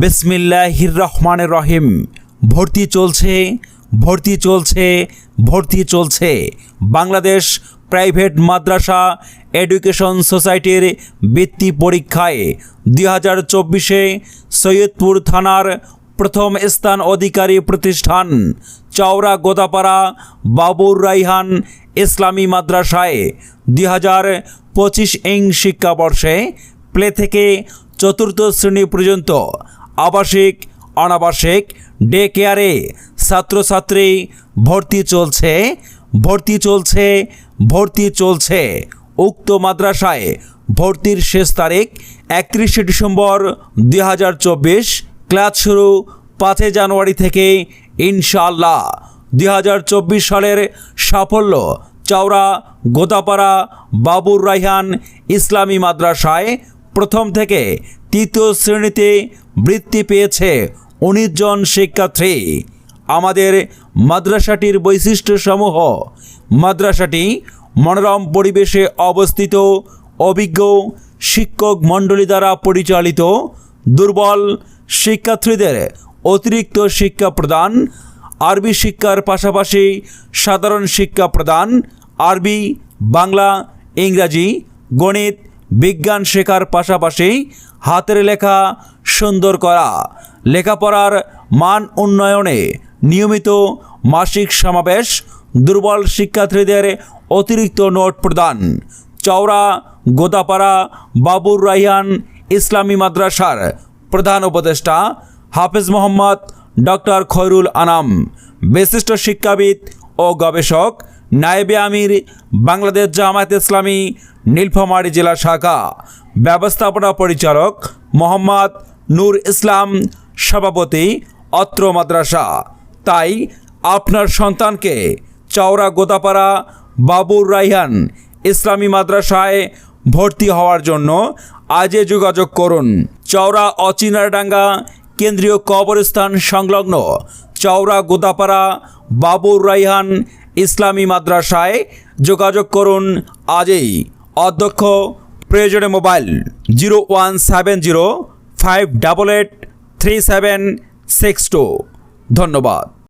বিসমিল্লাহির রহমানের রহিম ভর্তি চলছে ভর্তি চলছে ভর্তি চলছে বাংলাদেশ প্রাইভেট মাদ্রাসা এডুকেশন সোসাইটির বৃত্তি পরীক্ষায়। দুই হাজার চব্বিশে সৈয়দপুর থানার প্রথম স্থান অধিকারী প্রতিষ্ঠান চওড়া গোদাপাড়া বাবুর রাইহান ইসলামী মাদ্রাসায়। দুই হাজার পঁচিশ ইং শিক্ষাবর্ষে প্লে থেকে চতুর্থ শ্রেণি পর্যন্ত আবাসিক, অনাবাসিক ডে কেয়ারে ছাত্রছাত্রী, ভর্তি চলছে ভর্তি চলছে ভর্তি চলছে। উক্ত মাদ্রাসায় ভর্তির শেষ তারিখ একত্রিশে ডিসেম্বর দুই হাজার চব্বিশ। ক্লাস শুরু পাঁচই জানুয়ারি থেকে ইনশাআল্লাহ। দুই সালের সাফল্য চাওড়া গোদাপাড়া বাবুর রাইহান ইসলামী মাদ্রাসায় প্রথম থেকে তৃতীয় শ্রেণীতে বৃত্তি পেয়েছে উনিশ জন শিক্ষার্থী। আমাদের মাদ্রাসাটির বৈশিষ্ট্যসমূহ। মাদ্রাসাটি মনোরম পরিবেশে অবস্থিত, অভিজ্ঞ শিক্ষক মণ্ডলী দ্বারা পরিচালিত, দুর্বল শিক্ষার্থীদের অতিরিক্ত শিক্ষা প্রদান, আরবি শিক্ষার পাশাপাশি সাধারণ শিক্ষা প্রদান, আরবি, বাংলা, ইংরাজি, গণিত বিজ্ঞান শেখার পাশাপাশি হাতের লেখা সুন্দর করা। লেখাপড়ার মান উন্নয়নে নিয়মিত মাসিক সমাবেশ দুর্বল শিক্ষার্থীদের অতিরিক্ত নোট প্রদান। চওড়া, গোদাপাড়া, বাবুর রাইহান ইসলামী মাদ্রাসার প্রধান উপদেষ্টা হাফেজ মোহাম্মদ ডক্টর খয়রুল আনাম, বিশিষ্ট শিক্ষাবিদ ও গবেষক নায়েবে আমির, বাংলাদেশ জামায়াত ইসলামী, নীলফামারী জেলা শাখা। ব্যবস্থাপনা পরিচালক মোহাম্মদ নূর ইসলাম, সভাপতি অত্র মাদ্রাসা। তাই আপনার সন্তানকে চওড়া গোদাপাড়া বাবুর রাইহান ইসলামী মাদ্রাসায় ভর্তি হওয়ার জন্য আজে যোগাযোগ করুন। চওড়া অচিনারডাঙ্গা কেন্দ্রীয় কবরস্থান সংলগ্ন চওড়া গোদাপাড়া, বাবুর রাইহান ইসলামী মাদ্রাসায় যোগাযোগ করুন আজই। অধ্যক্ষ, প্রয়োজনে mobile zero one seven zero five double eight three seven six two. ধন্যবাদ।